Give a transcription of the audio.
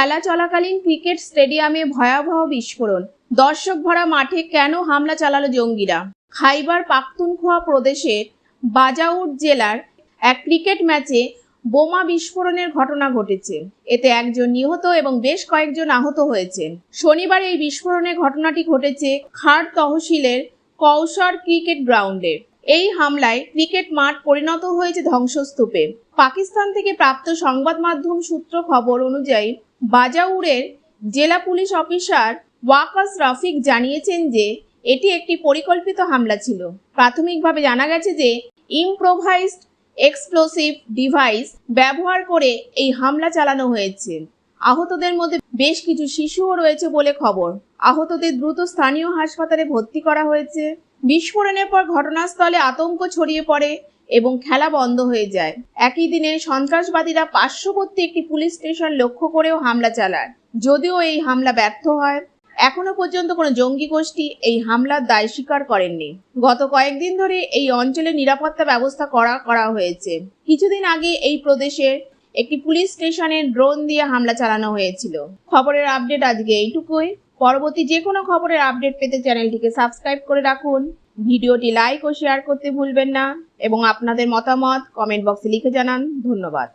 খেলা চলাকালীন ক্রিকেট স্টেডিয়ামে ভয়াবহ বিস্ফোরণ। দর্শক ভরা মাঠে কেন হামলা চালালো জঙ্গিরা? খাইবার পাখতুনখোয়া প্রদেশের বাজাউট জেলার এক ক্রিকেট ম্যাচে বোমা বিস্ফোরণের ঘটনা ঘটেছে। এতে একজন নিহত এবং বেশ কয়েকজন আহত হয়েছেন। শনিবার এই বিস্ফোরণের ঘটনাটি ঘটেছে খাড় তহসিলের কৌশর ক্রিকেট গ্রাউন্ডে। এই হামলায় ক্রিকেট মাঠ পরিণত হয়েছে ধ্বংসস্তূপে। পাকিস্তান থেকে প্রাপ্ত সংবাদ মাধ্যম সূত্র খবর অনুযায়ী, বাজাউরের জেলা পুলিশ অফিসার ওয়াকাস রফিক জানিয়েছেন যে, এটি একটি পরিকল্পিত হামলা ছিল। প্রাথমিকভাবে জানা গেছে যে, ইমপ্রোভাইজড এক্সপ্লোসিভ ডিভাইস ব্যবহার করে এই হামলা চালানো হয়েছে। আহতদের মধ্যে বেশ কিছু শিশুও রয়েছে বলে খবর। আহতদের দ্রুত স্থানীয় হাসপাতালে ভর্তি করা হয়েছে। বিস্ফোরণের পর ঘটনাস্থলে আতঙ্ক ছড়িয়ে পড়ে এবং খেলা বন্ধ হয়ে যায়। একই দিনে সন্ত্রাসবাদীরা পার্শ্ববর্তী একটি পুলিশ স্টেশন লক্ষ্য করেও হামলা চালায়। যদিও এই হামলা ব্যর্থ হয়, এখনও পর্যন্ত কোনো জঙ্গি গোষ্ঠী এই হামলার দায় স্বীকার করেননি। গত কয়েকদিন ধরে এই অঞ্চলে নিরাপত্তা ব্যবস্থা করা করা হয়েছে। কিছুদিন আগে এই প্রদেশের একটি পুলিশ স্টেশনে ড্রোন দিয়ে হামলা চালানো হয়েছিল। খবরের আপডেট আজকে এইটুকুই। পরবর্তী যে কোনো খবরের আপডেট পেতে চ্যানেলটিকে সাবস্ক্রাইব করে রাখুন। ভিডিওটি লাইক ও শেয়ার করতে ভুলবেন না। এবং আপনাদের মতামত কমেন্ট বক্সে লিখে জানান। ধন্যবাদ।